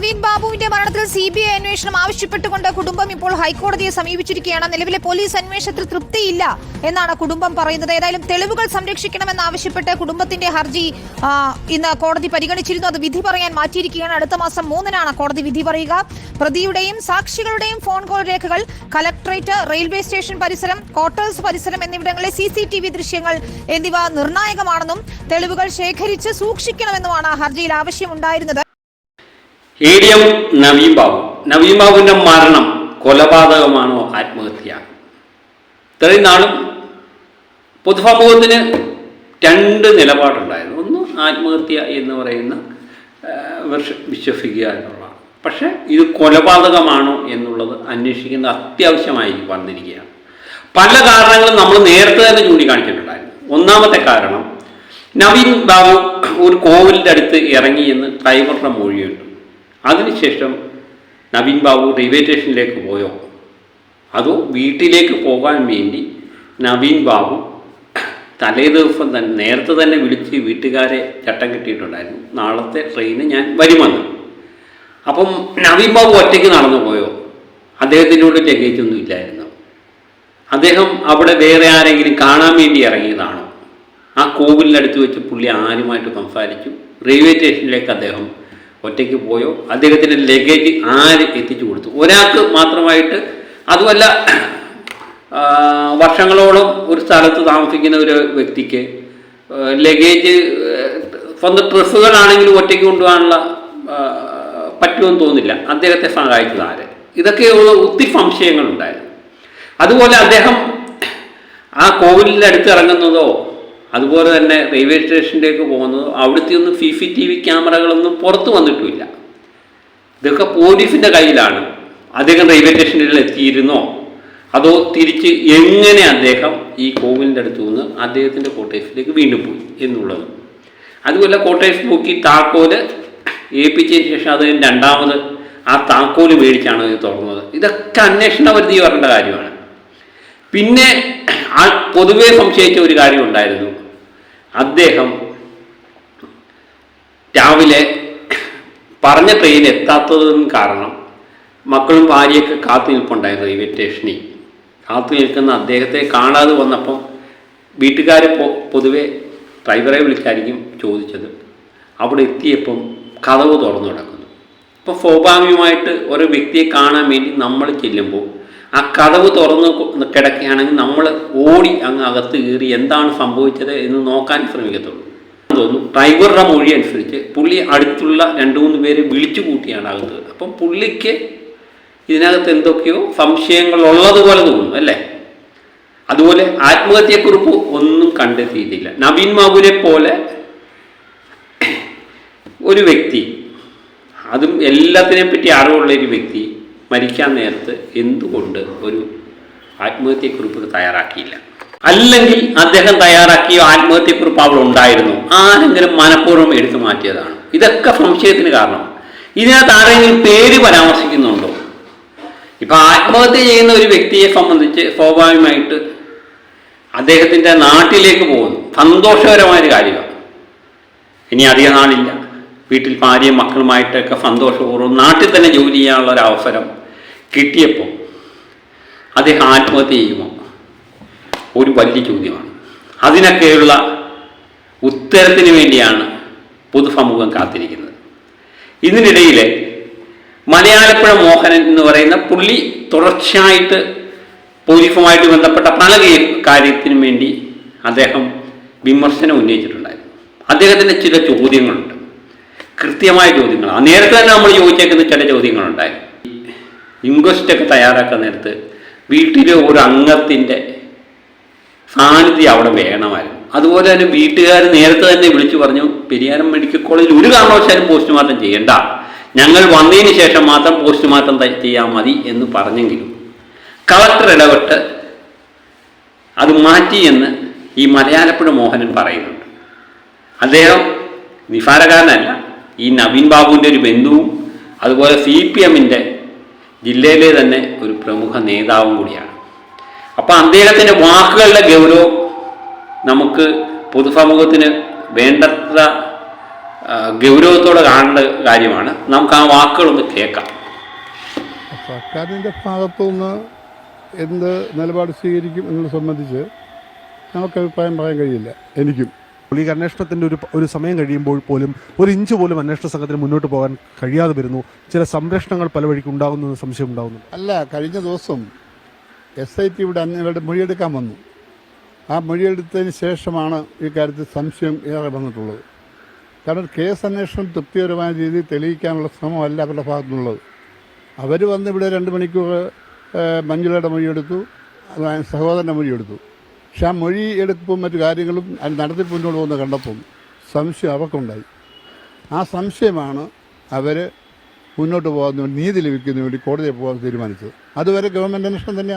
നവീൻ ബാബുവിന്റെ മരണത്തിൽ C B I അന്വേഷണം ആവശ്യപ്പെട്ടുകൊണ്ട് കുടുംബം ഇപ്പോൾ ഹൈക്കോടതിയെ സമീപിച്ചിരിക്കുകയാണ്. നിലവിലെ പോലീസ് അന്വേഷണത്തിൽ തൃപ്തിയില്ല എന്നാണ് കുടുംബം പറയുന്നത്. ഏതായാലും തെളിവുകൾ സംരക്ഷിക്കണമെന്നാവശ്യപ്പെട്ട് കുടുംബത്തിന്റെ ഹർജി ഇന്ന് കോടതി പരിഗണിച്ചിരുന്നു. അത് വിധി പറയാൻ മാറ്റിയിരിക്കുകയാണ്. അടുത്ത മാസം മൂന്നിനാണ് കോടതി വിധി പറയുക. പ്രതിയുടെയും സാക്ഷികളുടെയും ഫോൺ കോൾ രേഖകൾ കലക്ടറേറ്റ് റെയിൽവേ സ്റ്റേഷൻ പരിസരം ക്വാർട്ടേഴ്സ് പരിസരം എന്നിവിടങ്ങളിലെ സി സി ടി വി ദൃശ്യങ്ങൾ എന്നിവ നിർണായകമാണെന്നും തെളിവുകൾ ശേഖരിച്ച് സൂക്ഷിക്കണമെന്നുമാണ് ഹർജിയിൽ ആവശ്യമുണ്ടായിരുന്നത്. A D M Naveen Babu. Naveen ബാബുവിന്റെ മരണം കൊലപാതകമാണോ ആത്മഹത്യ? ഇത്രയും നാളും പൊതുസമൂഹത്തിന് രണ്ട് നിലപാടുണ്ടായിരുന്നു. ഒന്ന് ആത്മഹത്യ എന്ന് പറയുന്ന വിശ്വസിക്കുക എന്നുള്ളതാണ്. പക്ഷേ ഇത് കൊലപാതകമാണോ എന്നുള്ളത് അന്വേഷിക്കുന്ന അത്യാവശ്യമായി വന്നിരിക്കുകയാണ്. പല കാരണങ്ങളും നമ്മൾ നേരത്തെ തന്നെ ചൂണ്ടിക്കാണിച്ചിട്ടുണ്ടായിരുന്നു. ഒന്നാമത്തെ കാരണം നവീൻ ബാബു ഒരു കോവിലിന്റെ അടുത്ത് ഇറങ്ങി എന്ന് ഡ്രൈവറുടെ മൊഴിയുണ്ട്. അതിനുശേഷം നവീൻ ബാബു റെയിൽവേ സ്റ്റേഷനിലേക്ക് പോയോ? അതോ വീട്ടിലേക്ക് പോകാൻ വേണ്ടി നവീൻ ബാബു തലേ ദിവസം തന്നെ നേരത്തെ തന്നെ വിളിച്ച് വീട്ടുകാരെ ചട്ടം കിട്ടിയിട്ടുണ്ടായിരുന്നു. നാളത്തെ ട്രെയിന് ഞാൻ വരുമെന്ന്. അപ്പം നവീൻ ബാബു ഒറ്റയ്ക്ക് നടന്നു പോയോ? അദ്ദേഹത്തിനോട് ലഗേജ് ഒന്നും ഇല്ലായിരുന്നു. അദ്ദേഹം അവിടെ വേറെ ആരെങ്കിലും കാണാൻ വേണ്ടി ഇറങ്ങിയതാണോ? ആ കോവിലിനടുത്ത് വെച്ച് പുള്ളി ആരുമായിട്ട് സംസാരിച്ചു. റെയിൽവേ സ്റ്റേഷനിലേക്ക് അദ്ദേഹം ഒറ്റയ്ക്ക് പോയോ? അദ്ദേഹത്തിന്റെ ലഗേജ് ആര് എത്തിച്ചു കൊടുത്തു? ഒരാൾക്ക് മാത്രമായിട്ട് അതുമല്ല വർഷങ്ങളോളം ഒരു സ്ഥലത്ത് താമസിക്കുന്ന ഒരു വ്യക്തിക്ക് ലഗേജ് സ്വന്തം ഡ്രസ്സുകളാണെങ്കിലും ഒറ്റയ്ക്ക് കൊണ്ടുപോകാനുള്ള പറ്റുമെന്ന് തോന്നില്ല അദ്ദേഹത്തെ സഹായിച്ചത് ആര്? ഇതൊക്കെയുള്ള ഒത്തിരി സംശയങ്ങളുണ്ടായിരുന്നു. അതുപോലെ അദ്ദേഹം ആ കോവിലിന്റെ അടുത്ത് ഇറങ്ങുന്നതോ അതുപോലെ തന്നെ റെയിൽവേ സ്റ്റേഷനിലേക്ക് പോകുന്നത് അവിടുത്തെ ഒന്നും സി സി ടി വി ക്യാമറകളൊന്നും പുറത്ത് വന്നിട്ടുമില്ല. ഇതൊക്കെ പോലീസിന്റെ കയ്യിലാണ്. അദ്ദേഹം റെയിൽവേ സ്റ്റേഷനിൽ എത്തിയിരുന്നോ? അതോ തിരിച്ച് എങ്ങനെ അദ്ദേഹം ഈ കോവിലിന്റെ അടുത്ത് നിന്ന് അദ്ദേഹത്തിന്റെ കോട്ടേഴ്സിലേക്ക് വീണ്ടും പോയി എന്നുള്ളത്. അതുപോലെ കോട്ടേഴ്സ് നോക്കി താക്കോൽ ഏൽപ്പിച്ചതിന് ശേഷം അദ്ദേഹം രണ്ടാമത് ആ താക്കോൽ മേടിച്ചാണ് ഇത് തുറന്നത് ഇതൊക്കെ അന്വേഷണ പരിധി വരേണ്ട കാര്യമാണ്. പിന്നെ ആ പൊതുവെ സംശയിച്ച ഒരു കാര്യം ഉണ്ടായിരുന്നു. അദ്ദേഹം രാവിലെ പറഞ്ഞ ട്രെയിൻ എത്താത്തതും കാരണം മക്കളും ഭാര്യയൊക്കെ കാത്തു നിൽപ്പുണ്ടായിരുന്നു റെയിൽവേ സ്റ്റേഷനിൽ കാത്തു നിൽക്കുന്ന അദ്ദേഹത്തെ കാണാതെ വന്നപ്പം വീട്ടുകാരെ പൊ- പൊതുവെ ഡ്രൈവറെ വിളിച്ചായിരിക്കും ചോദിച്ചത്. അവിടെ എത്തിയപ്പം കഥവ് തുറന്നു കിടക്കുന്നു അപ്പോൾ സ്വാഭാവികമായിട്ട് ഒരു വ്യക്തിയെ കാണാൻ വേണ്ടി നമ്മൾ ചെല്ലുമ്പോൾ ആ കടവ് തുറന്ന് കിടക്കുകയാണെങ്കിൽ നമ്മൾ ഓടി അങ്ങ് അകത്ത് കയറി എന്താണ് സംഭവിച്ചത് എന്ന് നോക്കാൻ ശ്രമിക്കത്തുള്ളൂ. തോന്നുന്നു ഡ്രൈവറുടെ മൊഴി അനുസരിച്ച് പുള്ളി അടുത്തുള്ള രണ്ട് മൂന്ന് പേര് വിളിച്ചു കൂട്ടിയാണ് അകത്ത്. അപ്പം പുള്ളിക്ക് ഇതിനകത്ത് എന്തൊക്കെയോ സംശയങ്ങൾ ഉള്ളതുപോലെ തോന്നുന്നു അല്ലേ? അതുപോലെ ആത്മഹത്യക്കുറിപ്പ് ഒന്നും കണ്ടെത്തിയിട്ടില്ല. നവീൻ ബാബുവിനെ പോലെ ഒരു വ്യക്തി അതും എല്ലാത്തിനെ പറ്റി അറിവുള്ള ഒരു വ്യക്തി മരിക്കാൻ നേരത്ത് എന്തുകൊണ്ട് ഒരു ആത്മഹത്യക്കുറിപ്പ് തയ്യാറാക്കിയില്ല? അല്ലെങ്കിൽ അദ്ദേഹം തയ്യാറാക്കിയ ആത്മഹത്യക്കുറിപ്പ് അവിടെ ഉണ്ടായിരുന്നു. ആരെങ്കിലും മനഃപൂർവം എടുത്തു മാറ്റിയതാണ്. ഇതൊക്കെ സംശയത്തിന് കാരണം. ഇതിനകത്ത് ആരെങ്കിലും പേര് പരാമർശിക്കുന്നുണ്ടോ? ഇപ്പൊ ആത്മഹത്യ ചെയ്യുന്ന ഒരു വ്യക്തിയെ സംബന്ധിച്ച് സ്വാഭാവികമായിട്ട് അദ്ദേഹത്തിന്റെ നാട്ടിലേക്ക് പോകുന്നു. സന്തോഷകരമായൊരു കാര്യമാണ്. ഇനി അധിക നാളില്ല. വീട്ടിൽ ഭാര്യയും മക്കളുമായിട്ടൊക്കെ സന്തോഷപൂർവം നാട്ടിൽ തന്നെ ജോലി ചെയ്യാനുള്ള ഒരു അവസരം കിട്ടിയപ്പോൾ അദ്ദേഹം ആത്മഹത്യ ചെയ്യുമോ? ഒരു വലിയ ചോദ്യമാണ്. അതിനൊക്കെയുള്ള ഉത്തരത്തിന് വേണ്ടിയാണ് പൊതുസമൂഹം കാത്തിരിക്കുന്നത്. ഇതിനിടയിൽ മലയാളപ്പുഴ മോഹനൻ എന്ന് പറയുന്ന പുള്ളി തുടർച്ചയായിട്ട് പോലീസുമായിട്ട് ബന്ധപ്പെട്ട പല കാര്യത്തിനും വേണ്ടി അദ്ദേഹം വിമർശനം ഉന്നയിച്ചിട്ടുണ്ടായിരുന്നു. അദ്ദേഹത്തിന്റെ ചില ചോദ്യങ്ങളുണ്ട്. കൃത്യമായ ചോദ്യങ്ങൾ നേരത്തെ തന്നെ നമ്മൾ ചോദിച്ചേക്കുന്ന ചില ചോദ്യങ്ങളുണ്ടായി ഇൻക്വസ്റ്റ് ഒക്കെ തയ്യാറാക്കാൻ നേരത്ത് വീട്ടിലെ ഒരു അംഗത്തിന്റെ സാന്നിധ്യം അവിടെ വേണമായിരുന്നു. അതുപോലെ തന്നെ വീട്ടുകാർ നേരത്തെ തന്നെ വിളിച്ചു പറഞ്ഞു പെരിയാരം മെഡിക്കൽ കോളേജിൽ ഒരു കാരണവശാലും പോസ്റ്റ്മോർട്ടം ചെയ്യണ്ട. ഞങ്ങൾ വന്നതിന് ശേഷം മാത്രം പോസ്റ്റ്മോർട്ടം ചെയ്യാൻ മതി എന്ന് പറഞ്ഞെങ്കിലും കളക്ടർ ഇടപെട്ട് അത് മാറ്റി എന്ന് ഈ മലയാളപ്പുഴ മോഹനൻ പറയുന്നുണ്ട്. അദ്ദേഹം നിസാരകാരനല്ല ഈ നവീൻ ബാബുവിന്റെ ഒരു ബന്ധുവും അതുപോലെ സി പി എമ്മിന്റെ ജില്ലയിലെ തന്നെ ഒരു പ്രമുഖ നേതാവും കൂടിയാണ്. അപ്പം അദ്ദേഹത്തിന്റെ വാക്കുകളുടെ ഗൗരവം നമുക്ക് പൊതുസമൂഹത്തിന് വേണ്ടത്ര ഗൗരവത്തോടെ കാണേണ്ട കാര്യമാണ്. നമുക്ക് ആ വാക്കുകളൊന്ന് കേൾക്കാം. സർക്കാരിന്റെ ഭാഗത്തുനിന്ന് എന്ത് നിലപാട് സ്വീകരിക്കും എന്നത് സംബന്ധിച്ച് നമുക്ക് അഭിപ്രായം പറയാൻ കഴിയില്ല. എനിക്കും. ഈ അന്വേഷണത്തിന്റെ ഒരു ഒരു സമയം കഴിയുമ്പോൾ പോലും ഒരു ഇഞ്ച് പോലും അന്വേഷണ സംഘത്തിന് മുന്നോട്ട് പോകാൻ കഴിയാതെ വരുന്നു. ചില സംരക്ഷണങ്ങൾ പല വഴിക്ക് ഉണ്ടാകുന്നു സംശയം ഉണ്ടാകുന്നു അല്ല കഴിഞ്ഞ ദിവസം എസ് ഐ ടി ഇവിടെ അന്ന് മൊഴിയെടുക്കാൻ വന്നു. ആ മൊഴിയെടുത്തതിന് ശേഷമാണ് ഈ കാര്യത്തിൽ സംശയം ഏറെ വന്നിട്ടുള്ളത്. കാരണം കേസ് അന്വേഷണം തൃപ്തികരമായ രീതിയിൽ തെളിയിക്കാനുള്ള ശ്രമമല്ല അവരുടെ ഭാഗത്തുനിന്നുള്ളത്. അവർ വന്ന് ഇവിടെ രണ്ട് മണിക്കൂർ മഞ്ജുളയുടെ മൊഴിയെടുത്തു സഹോദരന്റെ മൊഴിയെടുത്തു. പക്ഷെ ആ മൊഴി എടുപ്പും മറ്റു കാര്യങ്ങളും അത് നടത്തി മുന്നോട്ട് പോകുന്ന കണ്ടപ്പം സംശയം അവർക്കുണ്ടായി ആ സംശയമാണ് അവർ മുന്നോട്ട് പോകാൻ നീതി ലഭിക്കുന്നതിന് വേണ്ടി കോടതിയിൽ പോകാൻ തീരുമാനിച്ചത്. അതുവരെ ഗവൺമെന്റ് അന്വേഷണം തന്നെ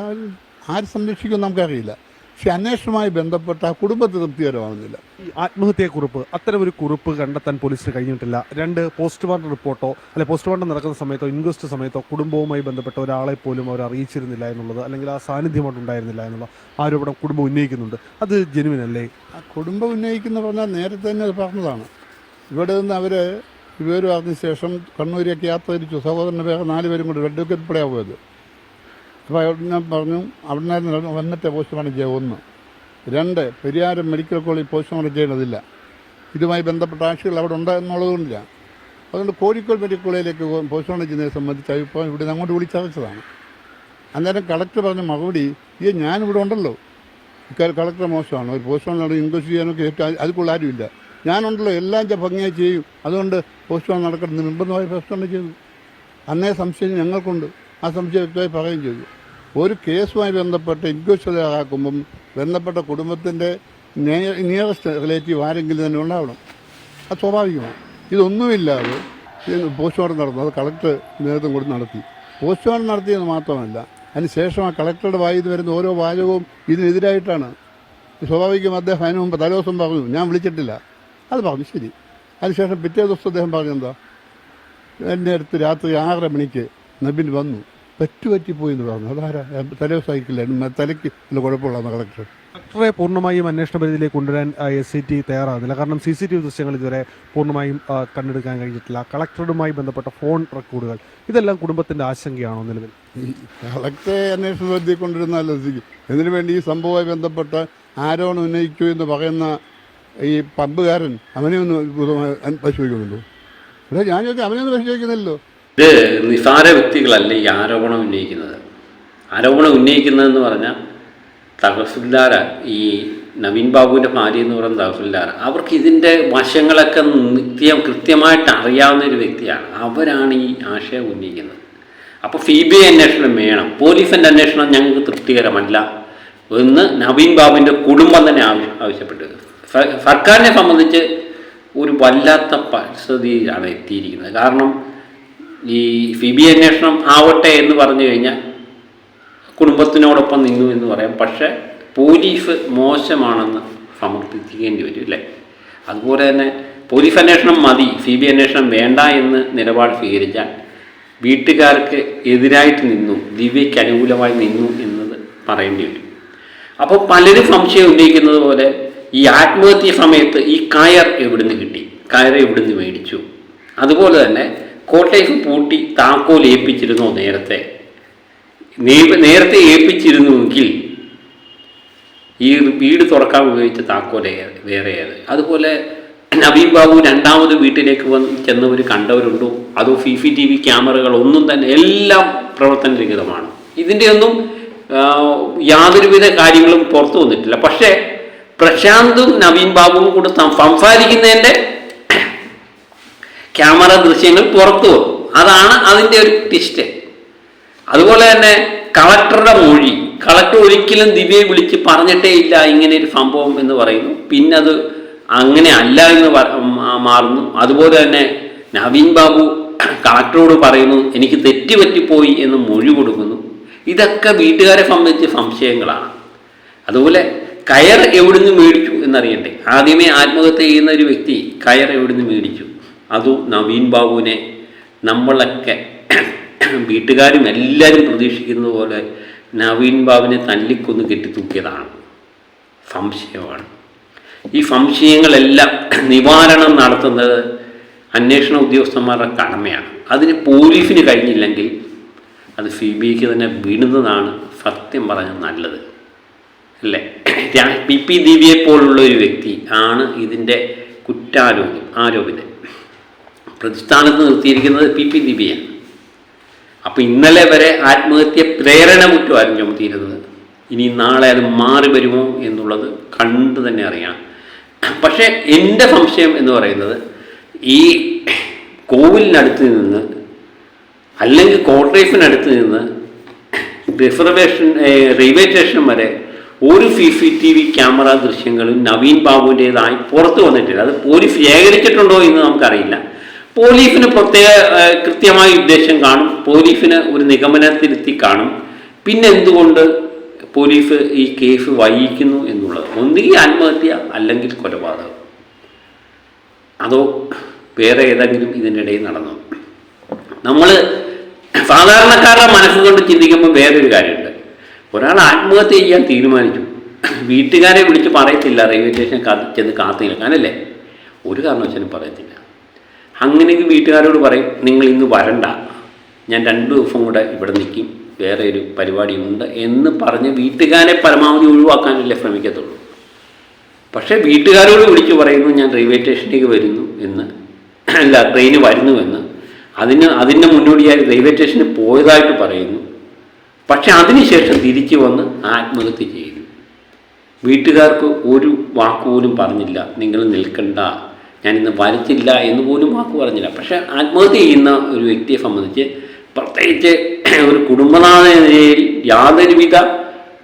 ആര് സംരക്ഷിക്കുമെന്ന് നമുക്കറിയില്ല. പക്ഷെ അന്വേഷണവുമായി ബന്ധപ്പെട്ട ആ കുടുംബത്തെ തൃപ്തികരമാകുന്നില്ല. ഈ ആത്മഹത്യക്കുറിപ്പ് അത്തരം ഒരു കുറിപ്പ് കണ്ടെത്താൻ പോലീസിന് കഴിഞ്ഞിട്ടില്ല. രണ്ട് പോസ്റ്റ്മോർട്ടം റിപ്പോർട്ടോ അല്ലെ പോസ്റ്റ്മോർട്ടം നടക്കുന്ന സമയത്തോ ഇൻക്വസ്റ്റ് സമയത്തോ കുടുംബവുമായി ബന്ധപ്പെട്ട ഒരാളെ പോലും അവർ അറിയിച്ചിരുന്നില്ല എന്നുള്ളത് അല്ലെങ്കിൽ ആ സാന്നിധ്യമായിട്ട് ഉണ്ടായിരുന്നില്ല എന്നുള്ള ആരോപണം കുടുംബം ഉന്നയിക്കുന്നുണ്ട്. അത് ജെനുവിൻ അല്ലേ? ആ കുടുംബം ഉന്നയിക്കുന്ന പറഞ്ഞാൽ നേരത്തെ തന്നെ അത് പറഞ്ഞതാണ്. ഇവിടെ നിന്ന് അവർ വിവരം അറിഞ്ഞ ശേഷം കണ്ണൂരേക്ക് യാത്ര തിരിച്ചു. സഹോദരന്റെ വേഗം നാല് പേരും കൂടി റെഡ് ഉൾപ്പെടെയാണ് പോയത്. അപ്പോൾ ഞാൻ പറഞ്ഞു അവിടെ നിന്ന് വന്നിട്ട് പോസ്റ്റ്മോർട്ടം ചെയ്യുക ഒന്ന്. രണ്ട് പെരിയാരം മെഡിക്കൽ കോളേജ് പോസ്റ്റ്മോർട്ടം ചെയ്യേണ്ടതില്ല ഇതുമായി ബന്ധപ്പെട്ട ആക്ഷികൾ അവിടെ ഉണ്ട് എന്നുള്ളതുകൊണ്ടില്ല അതുകൊണ്ട് കോഴിക്കോട് മെഡിക്കൽ കോളേജിലേക്ക് പോസ്റ്റ്മോർട്ടം ചെയ്യുന്നതിനെ സംബന്ധിച്ച് അഭിപ്രായം ഇവിടെ നിന്ന് അങ്ങോട്ട് വിളിച്ചറിച്ചതാണ് അന്നേരം കളക്ടർ പറഞ്ഞ മറുപടി ഈ ഞാനിവിടെ ഉണ്ടല്ലോ. ഇക്കാര്യം കളക്ടർ മോശമാണ്. ഒരു പോസ്റ്റ്മോർട്ടം ഇൻക്വസ്റ്റ് ചെയ്യാനൊക്കെ ഏറ്റവും അതിൽക്കുള്ള ആരുമില്ല. ഞാനുണ്ടല്ലോ എല്ലാം ഞാൻ ഭംഗിയായി ചെയ്യും. അതുകൊണ്ട് പോസ്റ്റ്മോർട്ടം നടക്കണം നിർബന്ധമായി പോസ്റ്റ്മോർട്ടം ചെയ്തു. അന്നേ സംശയം ഞങ്ങൾക്കുണ്ട്. ആ സംശയം വ്യക്തമായി പറയുകയും ചെയ്തു. ഒരു കേസുമായി ബന്ധപ്പെട്ട് ഇൻക്വസ്റ്റ് തയ്യാറാക്കുമ്പം ബന്ധപ്പെട്ട കുടുംബത്തിന്റെ നിയറസ്റ്റ് റിലേറ്റീവ് ആരെങ്കിലും തന്നെ ഉണ്ടാവണം. അത് സ്വാഭാവികമാണ്. ഇതൊന്നുമില്ലാതെ ഇത് പോസ്റ്റ്മോർട്ടം നടന്നു. അത് കളക്ടർ നേതൃത്വം കൊടുത്ത് നടത്തി. പോസ്റ്റ്മോർട്ടം നടത്തിയെന്ന് മാത്രമല്ല അതിനുശേഷം ആ കളക്ടറുടെ വായിൽ വരുന്ന ഓരോ വാചകവും ഇതിനെതിരായിട്ടാണ്. സ്വാഭാവികം അദ്ദേഹം അതിന് മുമ്പ് തലേദിവസം പറഞ്ഞു ഞാൻ വിളിച്ചിട്ടില്ല. അത് പറഞ്ഞു ശരി. അതിനുശേഷം പിറ്റേ ദിവസം അദ്ദേഹം പറഞ്ഞെന്താ? എന്റെ അടുത്ത് രാത്രി ആറര മണിക്ക് നബിൻ വന്നു. പറ്റുപറ്റിപ്പോയി എന്ന് പറഞ്ഞു. അതാരാ? തലേ സഹിക്കില്ല തലയ്ക്ക് നല്ല കുഴപ്പമുള്ള കളക്ടർ. കളക്ടറെ പൂർണമായും അന്വേഷണ പരിധിയിലേക്ക് കൊണ്ടുവരാൻ എസ് സി ടി തയ്യാറാകുന്നില്ല. കാരണം സി സി ടി വി ദൃശ്യങ്ങൾ ഇതുവരെ പൂർണമായും കണ്ടെടുക്കാൻ കഴിഞ്ഞിട്ടില്ല. കളക്ടറുമായി ബന്ധപ്പെട്ട ഫോൺ റെക്കോർഡുകൾ ഇതെല്ലാം കുടുംബത്തിന്റെ ആശങ്കയാണോ നിലവിൽ? കളക്ടറെ അന്വേഷണ പരിധി കൊണ്ടിരുന്നല്ലോ ഇതിനു വേണ്ടി ഈ സംഭവവുമായി ബന്ധപ്പെട്ട് ആരോപണം ഉന്നയിക്കൂ എന്ന് പറയുന്ന ഈ പമ്പുകാരൻ അവനെ ഒന്ന് പരിശോധിക്കുന്നുണ്ടോ? ഞാൻ ചോദിച്ചാൽ അവനെ ഒന്ന് പരിശോധിക്കുന്നില്ലല്ലോ. ഇത് നിസാര വ്യക്തികളല്ല ഈ ആരോപണം ഉന്നയിക്കുന്നത്. ആരോപണം ഉന്നയിക്കുന്നതെന്ന് പറഞ്ഞാൽ തഹസിൽദാര ഈ നവീൻ ബാബുവിന്റെ ഭാര്യ എന്ന് പറയുന്ന തഹസിൽദാർ അവർക്ക് ഇതിന്റെ വശങ്ങളൊക്കെ നിത്യം കൃത്യമായിട്ട് അറിയാവുന്ന ഒരു വ്യക്തിയാണ്. അവരാണ് ഈ ആശയം ഉന്നയിക്കുന്നത്. അപ്പോൾ സി ബി ഐ അന്വേഷണം വേണം. പോലീസിന്റെ അന്വേഷണം ഞങ്ങൾക്ക് തൃപ്തികരമല്ല എന്ന് നവീൻ ബാബുവിന്റെ കുടുംബം തന്നെ ആവശ്യ ആവശ്യപ്പെട്ടത് സർക്കാരിനെ സംബന്ധിച്ച് ഒരു വല്ലാത്ത പരിസ്ഥിതിയിലാണ് എത്തിയിരിക്കുന്നത്. കാരണം ഈ ഫിബി അന്വേഷണം ആവട്ടെ എന്ന് പറഞ്ഞു കഴിഞ്ഞാൽ കുടുംബത്തിനോടൊപ്പം നിന്നു എന്ന് പറയാം. പക്ഷേ പോലീസ് മോശമാണെന്ന് സമർത്ഥിക്കേണ്ടി വരും അല്ലേ? അതുപോലെ തന്നെ പോലീസ് അന്വേഷണം മതി സി ബി അന്വേഷണം വേണ്ട എന്ന് നിലപാട് സ്വീകരിച്ചാൽ വീട്ടുകാർക്ക് എതിരായിട്ട് നിന്നു ദിവ്യയ്ക്ക് അനുകൂലമായി നിന്നു എന്നത് പറയേണ്ടി വരും. അപ്പോൾ പലരും സംശയം ഉന്നയിക്കുന്നത് പോലെ ഈ ആത്മഹത്യ സമയത്ത് ഈ കയർ എവിടുന്ന് കിട്ടി? കയർ എവിടുന്ന് മേടിച്ചു? അതുപോലെ തന്നെ കോട്ടയം പൂട്ടി താക്കോൽ ഏൽപ്പിച്ചിരുന്നോ നേരത്തെ. നേരത്തെ ഏൽപ്പിച്ചിരുന്നുവെങ്കിൽ ഈ വീട് തുറക്കാൻ ഉപയോഗിച്ച താക്കോൽ വേറെയത്. അതുപോലെ നവീൻ ബാബു രണ്ടാമത് വീട്ടിലേക്ക് വന്ന് ചെന്നവർ കണ്ടവരുണ്ടോ? അതോ സി സി ടി വി ക്യാമറകൾ ഒന്നും തന്നെ എല്ലാം പ്രവർത്തനരഹിതമാണ്. ഇതിന്റെയൊന്നും യാതൊരുവിധ കാര്യങ്ങളും പുറത്തു വന്നിട്ടില്ല. പക്ഷേ പ്രശാന്തും നവീൻ ബാബുവും കൂടെ സംസാരിക്കുന്നതിന്റെ ക്യാമറ ദൃശ്യങ്ങൾ പുറത്തു വന്നു അതാണ് അതിന്റെ ഒരു ടിസ്റ്റ് അതുപോലെ തന്നെ കളക്ടറുടെ മൊഴി. കളക്ടർ ഒരിക്കലും ദിവ്യയെ വിളിച്ച് പറഞ്ഞിട്ടേ ഇല്ല ഇങ്ങനെ ഒരു സംഭവം എന്ന് പറയുന്നു. പിന്നെ അത് അങ്ങനെ അല്ല എന്ന് മാറുന്നു. അതുപോലെ തന്നെ നവീൻ ബാബു കളക്ടറോട് പറയുന്നു എനിക്ക് തെറ്റുപറ്റിപ്പോയി എന്ന് മൊഴി കൊടുക്കുന്നു. ഇതൊക്കെ വീട്ടുകാരെ സംബന്ധിച്ച് സംശയങ്ങളാണ്. അതുപോലെ കയർ എവിടുന്ന് മേടിച്ചു എന്നറിയണ്ടേ? ആദ്യമേ ആത്മഹത്യ ചെയ്യുന്ന ഒരു വ്യക്തി കയർ എവിടുന്ന് മേടിച്ചു? അതും നവീൻ ബാബുവിനെ നമ്മളൊക്കെ വീട്ടുകാരും എല്ലാവരും പ്രതീക്ഷിക്കുന്ന പോലെ നവീൻ ബാബുവിനെ തല്ലിക്കൊന്ന് കെട്ടിത്തൂക്കിയതാണ്. സംശയമാണ്. ഈ സംശയങ്ങളെല്ലാം നിവാരണം നടത്തുന്നത് അന്വേഷണ ഉദ്യോഗസ്ഥന്മാരുടെ കടമയാണ്. അതിന് പോലീസിന് കഴിഞ്ഞില്ലെങ്കിൽ അത് സി ബി ഐക്ക് തന്നെ വീണുന്നതാണ് സത്യം പറഞ്ഞ നല്ലത്. അല്ലേ? പി. പി. ദിവ്യയെ പോലുള്ള ഒരു വ്യക്തി ആണ് ഇതിന്റെ കുറ്റാരോപി ആരോപിതൻ. പ്രതിസ്ഥാനത്ത് നിർത്തിയിരിക്കുന്നത് പി പി ദിവ്യയാണ് അപ്പോൾ ഇന്നലെ വരെ ആത്മഹത്യ പ്രേരണ കുറ്റമായിരുന്നു ചുമത്തിയിരുന്നത്. ഇനി നാളെ അത് മാറി വരുമോ എന്നുള്ളത് കണ്ടു തന്നെ അറിയാം പക്ഷേ എന്റെ സംശയം എന്ന് പറയുന്നത് ഈ കോവിലിനടുത്ത് നിന്ന് അല്ലെങ്കിൽ കോട്ടയത്തിനടുത്ത് നിന്ന് റിസർവേഷൻ റെയിൽവേ സ്റ്റേഷൻ വരെ ഒരു C C T V camera ദൃശ്യങ്ങളും നവീൻ ബാബുവിന്റെതായി പുറത്തു വന്നിട്ടില്ല. അത് പോലീസ് ശേഖരിച്ചിട്ടുണ്ടോ എന്ന് നമുക്കറിയില്ല. പോലീസിന് പ്രത്യേക കൃത്യമായ ഉദ്ദേശം കാണും. പോലീഫിന് ഒരു നിഗമനത്തിലെത്തി കാണും. പിന്നെ എന്തുകൊണ്ട് പോലീസ് ഈ കേസ് വൈകിക്കുന്നു എന്നുള്ളത്? ഒന്നുകിൽ ആത്മഹത്യ അല്ലെങ്കിൽ കൊലപാതകം? അതോ വേറെ ഏതെങ്കിലും ഇതിനിടയിൽ നടന്നു? നമ്മൾ സാധാരണക്കാരുടെ മനസ്സുകൊണ്ട് ചിന്തിക്കുമ്പോൾ വേറൊരു കാര്യമുണ്ട്. ഒരാൾ ആത്മഹത്യ ചെയ്യാൻ തീരുമാനിച്ചു. വീട്ടുകാരെ വിളിച്ച് പറയത്തില്ല. റെയിൽവേ സ്റ്റേഷൻ ചെന്ന് കാത്തു നിൽക്കാനല്ലേ? ഒരു കാരണവശാലും പറയത്തില്ല. അങ്ങനെയെങ്കിൽ വീട്ടുകാരോട് പറയും നിങ്ങൾ ഇന്ന് വരണ്ട. ഞാൻ രണ്ട് ദിവസം കൂടെ ഇവിടെ നിൽക്കും. വേറെ ഒരു പരിപാടിയുണ്ട് എന്ന് പറഞ്ഞ് വീട്ടുകാരെ പരമാവധി ഒഴിവാക്കാനല്ലേ ശ്രമിക്കത്തുള്ളൂ. പക്ഷേ വീട്ടുകാരോട് വിളിച്ചു പറയുന്നു ഞാൻ റെയിൽവേ സ്റ്റേഷനിലേക്ക് വരുന്നു എന്ന്. അല്ല ട്രെയിന് വരുന്നുവെന്ന് അതിന് അതിന്റെ മുന്നോടിയായി റെയിൽവേ സ്റ്റേഷനിൽ പോയതായിട്ട് പറയുന്നു. പക്ഷെ അതിനുശേഷം തിരിച്ചു വന്ന് ആത്മഹത്യ ചെയ്തു. വീട്ടുകാർക്ക് ഒരു വാക്കുപോലും പറഞ്ഞില്ല. നിങ്ങൾ നിൽക്കണ്ട. ഞാൻ ഇന്ന് വരച്ചില്ല എന്ന് പോലും വാക്ക് പറഞ്ഞില്ല. പക്ഷേ ആത്മഹത്യ ചെയ്യുന്ന ഒരു വ്യക്തിയെ സംബന്ധിച്ച് പ്രത്യേകിച്ച് ഒരു കുടുംബനാഥ നിലയിൽ യാതൊരുവിധ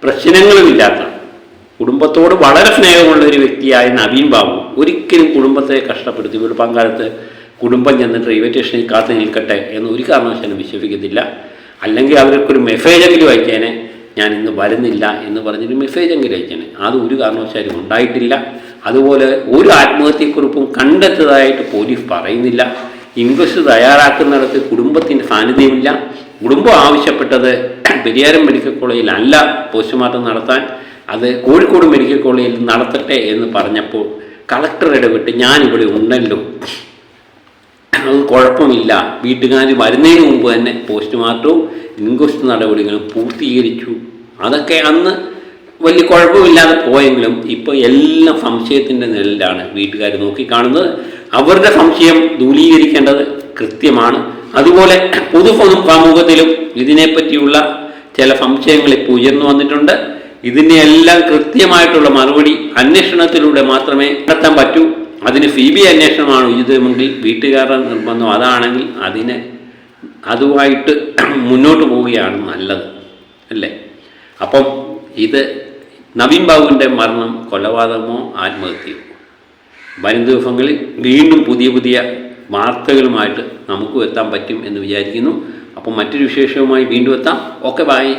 പ്രശ്നങ്ങളുമില്ലാത്ത കുടുംബത്തോട് വളരെ സ്നേഹമുള്ള ഒരു വ്യക്തിയായ നവീൻ ബാബു ഒരിക്കലും കുടുംബത്തെ കഷ്ടപ്പെടുത്തി ഒരു പങ്കാലത്ത് കുടുംബം ചെന്നിട്ട് റെയിൽവേ സ്റ്റേഷനിൽ കാത്തു നിൽക്കട്ടെ എന്ന് ഒരു കാരണവശാലും വിശ്വസിക്കത്തില്ല. അല്ലെങ്കിൽ അവർക്കൊരു മെസ്സേജെങ്കിലും അയച്ചേനെ ഞാൻ ഇന്ന് വരുന്നില്ല എന്ന് പറഞ്ഞൊരു മെസ്സേജെങ്കിലും അയച്ചേനെ. അത് ഒരു കാരണവശാലും ഉണ്ടായിട്ടില്ല. അതുപോലെ ഒരു ആത്മഹത്യക്കുറിപ്പും കണ്ടെത്തതായിട്ട് പോലീസ് പറയുന്നില്ല. ഇൻക്വസ്റ്റ് തയ്യാറാക്കുന്നിടത്ത് കുടുംബത്തിന്റെ സാന്നിധ്യമില്ല. കുടുംബം ആവശ്യപ്പെട്ടത് പെരിയാരം മെഡിക്കൽ കോളേജിലല്ല പോസ്റ്റ്മോർട്ടം നടത്താൻ. അത് കോഴിക്കോട് മെഡിക്കൽ കോളേജിൽ നടത്തട്ടെ എന്ന് പറഞ്ഞപ്പോൾ കളക്ടർ ഇടപെട്ട് ഞാനിവിടെ ഉണ്ടല്ലോ. അത് കുഴപ്പമില്ല. വീട്ടുകാർ വരുന്നതിന് മുമ്പ് തന്നെ പോസ്റ്റ്മോർട്ടവും ഇൻക്വസ്റ്റ് നടപടികളും പൂർത്തീകരിച്ചു. അതൊക്കെ അന്ന് വലിയ കുഴപ്പമില്ലാതെ പോയെങ്കിലും ഇപ്പോൾ എല്ലാം സംശയത്തിന്റെ നിഴലിലാണ് വീട്ടുകാർ നോക്കിക്കാണുന്നത്. അവരുടെ സംശയം ദൂലീകരിക്കേണ്ടത് കൃത്യമാണ്. അതുപോലെ പൊതു സമൂഹത്തിലും ഇതിനെപ്പറ്റിയുള്ള ചില സംശയങ്ങൾ ഇപ്പോൾ ഉയർന്നു വന്നിട്ടുണ്ട്. ഇതിനെ എല്ലാം കൃത്യമായിട്ടുള്ള മറുപടി അന്വേഷണത്തിലൂടെ മാത്രമേ നടത്താൻ പറ്റൂ. അതിന് സി ബി ഐ അന്വേഷണമാണ് ഉചിതമെങ്കിൽ വീട്ടുകാരുടെ നിർബന്ധം അതാണെങ്കിൽ അതിനെ അതുമായിട്ട് മുന്നോട്ട് പോവുകയാണ് നല്ലത്. അല്ലേ? അപ്പം ഇത് നവീൻ ബാബുവിന്റെ മരണം കൊലപാതകമോ ആത്മഹത്യയോ? വരും ദിവസങ്ങളിൽ വീണ്ടും പുതിയ പുതിയ വാർത്തകളുമായിട്ട് നമുക്കും എത്താൻ പറ്റും എന്ന് വിചാരിക്കുന്നു. അപ്പം മറ്റൊരു വിശേഷവുമായി വീണ്ടും എത്താം. Okay bye